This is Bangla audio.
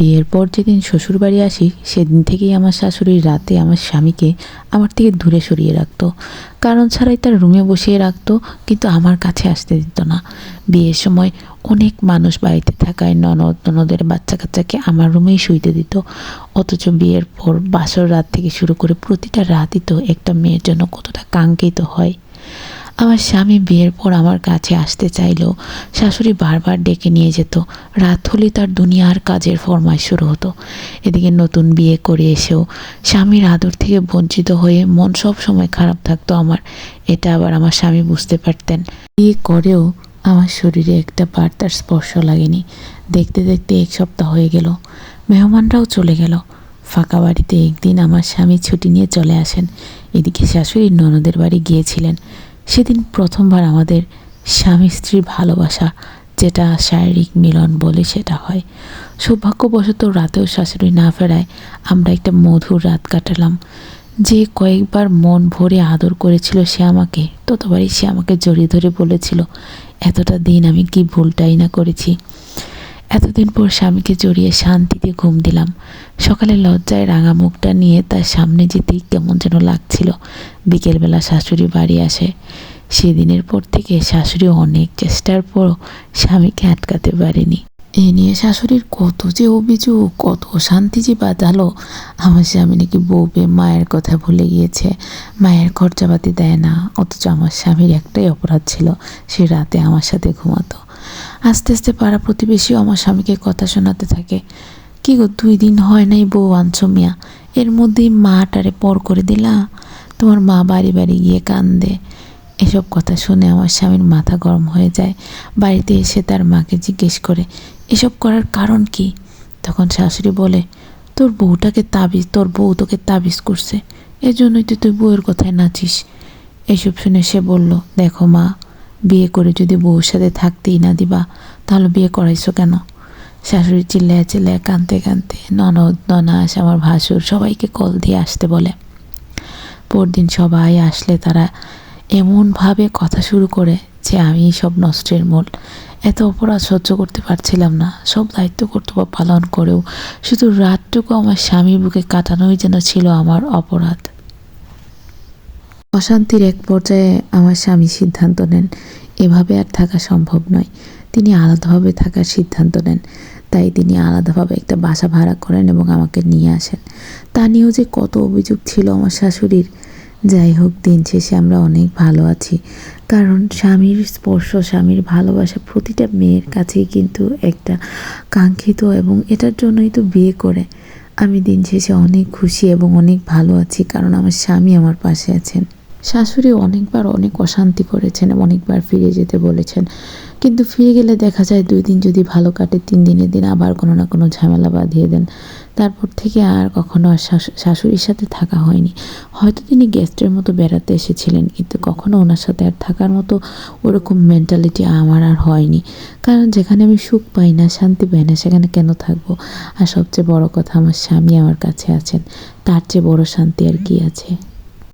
বিয়ের পর যেদিন শ্বশুরবাড়ি আসি, সেদিন থেকেই আমার শাশুড়ি রাতে আমার স্বামীকে আমার থেকে দূরে সরিয়ে রাখতো। কারণ ছাড়াই তার রুমে বসিয়ে রাখতো, কিন্তু আমার কাছে আসতে দিত না। বিয়ের সময় অনেক মানুষ বাড়িতে থাকায় ননদ, ননদের বাচ্চা কাচ্চাকে আমার রুমেই শুইতে দিত। অথচ বিয়ের পর বাসর রাত থেকে শুরু করে প্রতিটা রাতই তো একটা মেয়ের জন্য কতটা কাঙ্ক্ষিত হয়। আমার স্বামী বিয়ের পর আমার কাছে আসতে চাইলেও শাশুড়ি বারবার ডেকে নিয়ে যেত। রাত হলে তার দুনিয়ার কাজের ফরমায় শুরু হতো। এদিকে নতুন বিয়ে করে এসেও স্বামীর আদর থেকে বঞ্চিত হয়ে মন সব সময় খারাপ থাকতো আমার। এটা আবার আমার স্বামী বুঝতে পারতেন। বিয়ে করেও আমার শরীরে একটা বার তার স্পর্শ লাগেনি। দেখতে দেখতে এক সপ্তাহ হয়ে গেল। মেহমানরাও চলে গেল। ফাঁকা বাড়িতে একদিন আমার স্বামী ছুটি নিয়ে চলে আসেন। এদিকে শাশুড়ি ননদের বাড়ি গিয়েছিলেন। সেদিন প্রথমবার আমাদের স্বামী স্ত্রীর ভালোবাসা, যেটা শারীরিক মিলন বলে সেটা হয়। সৌভাগ্যবশত রাতেও শাশুড়ি না ফেরায় আমরা একটা মধুর রাত কাটালাম। যে কয়েকবার মন ভরে আদর করেছিল সে আমাকে, ততবারই সে আমাকে জড়িয়ে ধরে বলেছিল, এতটা দিন আমি কি ভুলটাই না করেছি? এতদিন পর স্বামীকে জড়িয়ে শান্তিতে ঘুম দিলাম। সকালে লজ্জায় রাঙা মুখটা নিয়ে তার সামনে যেতেই কেমন যেন লাগছিল। বিকেলবেলা শাশুড়ি বাড়ি আসে। সেদিনের পর থেকে শাশুড়ি অনেক চেষ্টার পরও স্বামীকে আটকাতে পারেনি। এ নিয়ে শাশুড়ির কত যে অভিযোগ, কত শান্তি যে বাঁধালো, আমার স্বামী নাকি বউ পেয়ে মায়ের কথা ভুলে গিয়েছে। মায়ের খরচাপাতি দেয় না, অথচ আমার স্বামীর একটাই অপরাধ ছিল, সে রাতে আমার সাথে ঘুমাতো। আস্তে আস্তে পাড়া প্রতিবেশীও আমার স্বামীকে কথা শোনাতে থাকে। কি গো, দুই দিন হয় নাই বউ আনছো মিয়া? এর মধ্যেই মাটারে পর করে দিলা? তোমার মা বাড়ি বাড়ি গিয়ে কান্দে। এসব কথা শুনে আমার স্বামীর মাথা গরম হয়ে যায়। বাড়িতে এসে তার মাকে জিজ্ঞেস করে, এসব করার কারণ কি? তখন শাশুড়ি বলে, তোর বউটাকে তাবিজ, তোর বউ তোকে তাবিজ করছে। এজন্যই তো তুই বউয়ের কথায় নাচিস। এসব শুনে সে বলল, দেখো মা, বিয়ে করে যদি বউর সাথে থাকতেই না দিবা, তাহলে বিয়ে করাইছো কেন? শাশুড়ি চিল্লায় চিল্লায় কাঁদতে কাঁদতে ননদ, ননাস, আমার ভাসুর সবাইকে কল দিয়ে আসতে বলে। পরদিন সবাই আসলে তারা এমনভাবে কথা শুরু করে যে আমি সব নষ্টের মূল। এত অপরাধ সহ্য করতে পারছিলাম না। সব দায়িত্ব, কর্তব্য পালন করেও শুধু রাতটুকু আমার স্বামীর বুকে কাটানোই যেন ছিল আমার অপরাধ। অশান্তির এক পর্যায়ে আমার স্বামী সিদ্ধান্ত নেন, এভাবে আর থাকা সম্ভব নয়। তিনি আলাদাভাবে থাকার সিদ্ধান্ত নেন। তাই তিনি আলাদাভাবে একটা বাসা ভাড়া করেন এবং আমাকে নিয়ে আসেন। তা নিয়েও যে কত অভিযোগ ছিল আমার শাশুড়ির যাই হোক, দিন শেষে আমরা অনেক ভালো আছি। কারণ স্বামীর স্পর্শ, স্বামীর ভালোবাসা প্রতিটা মেয়ের কাছেই কিন্তু একটা কাঙ্ক্ষিত এবং এটার জন্যই তো বিয়ে করে। আমি দিন শেষে অনেক খুশি এবং অনেক ভালো আছি কারণ আমার স্বামী আমার পাশে আছেন। শাশুড়ি অনেকবার অনেক অশান্তি করেছেন অনেকবার ফিরে যেতে বলেছেন। কিন্তু ফিরে গেলে দেখা যায় দুই দিন যদি ভালো কাটে, তিন দিনের দিন আবার কোনো না কোনো ঝামেলা বাঁধিয়ে দেন। তারপর থেকে আর কখনো আর শাশু- শাশুড়ির সাথে থাকা হয়নি। হয়তো তিনি গেস্টের মতো বেড়াতে এসেছিলেন, কিন্তু কখনো ওনার সাথে আর থাকার মতো ওরকম মেন্টালিটি আমার আর হয়নি। কারণ যেখানে আমি সুখ পাই না, শান্তি পাই না, সেখানে কেন থাকব? আর সবচেয়ে বড় কথা, আমার স্বামী আমার কাছে আছেন। তার চেয়ে বড় শান্তি আর কি আছে?